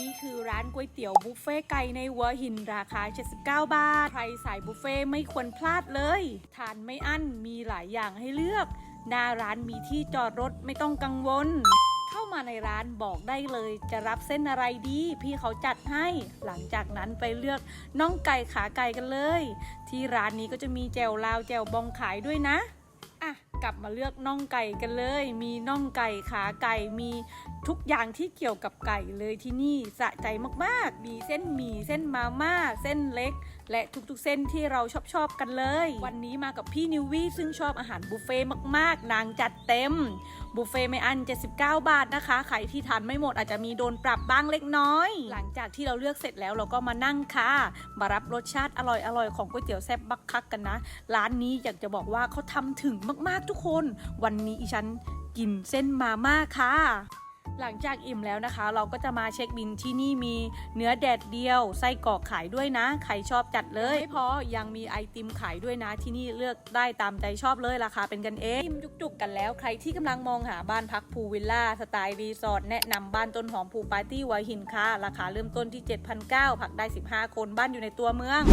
นี่คือร้านก๋วยเตี๋ยวบุฟเฟ่ไก่ในหัวหินราคา 79 บาท ใครสายบุฟเฟ่ไม่ควรพลาดเลย ทานไม่อั้นมีหลายอย่างให้เลือก หน้าร้านมีที่จอดรถไม่ต้องกังวล เข้ามาในร้านบอกได้เลย จะรับเส้นอะไรดี พี่เขาจัดให้ หลังจากนั้นไปเลือกน่องไก่ขาไก่กันเลย ที่ร้านนี้ก็จะมีแจวลาวแจวบองขายด้วยนะอะ กลับมาเลือกน่องไก่กันเลย มีน่องไก่ขาไก่มีทุกอย่างที่เกี่ยวกับไก่เลยที่นี่สะใจมากๆ มีเส้นหมี่เส้นมาม่าเส้นเล็ก และทุกๆเส้นที่เราชอบชอบๆกันเลย วันนี้มากับพี่นิววี่ซึ่งชอบอาหารบุฟเฟ่ต์มากๆ นางจัดเต็ม บุฟเฟ่ต์ไม่อัน 79 บาทนะคะใครที่ทานไม่หมดอาจจะมีโดนปรับบ้างเล็กน้อย หลังจากที่เราเลือกเสร็จแล้วเราก็มานั่งค่ะมารับรสชาติอร่อยๆของก๋วยเตี๋ยวแซ่บบักคักกันนะ ร้านนี้อยากจะบอกว่าเขาทำถึงมากๆทุกคน วันนี้อีฉันกินเส้นมาม่าค่ะ หลังจากอิ่มแล้วนะคะ เราก็จะมาเช็คบินที่นี่มีเนื้อแดดเดียว ไส้กรอกขายด้วยนะ ใครชอบจัดเลยไม่พอยังมีไอติมขายด้วยนะที่นี่เลือกได้ตามใจชอบเลยราคาเป็นกันเองอิ่มจุกๆกันแล้ว ใครที่กำลังมองหาบ้านพักพูวิลล่าสไตล์รีสอร์ทแนะนำบ้านต้นหอมพูปาร์ตี้หัวหินค่ะราคาเริ่มต้นที่7,900พักได้ 15 คนบ้านอยู่ในตัวเมือง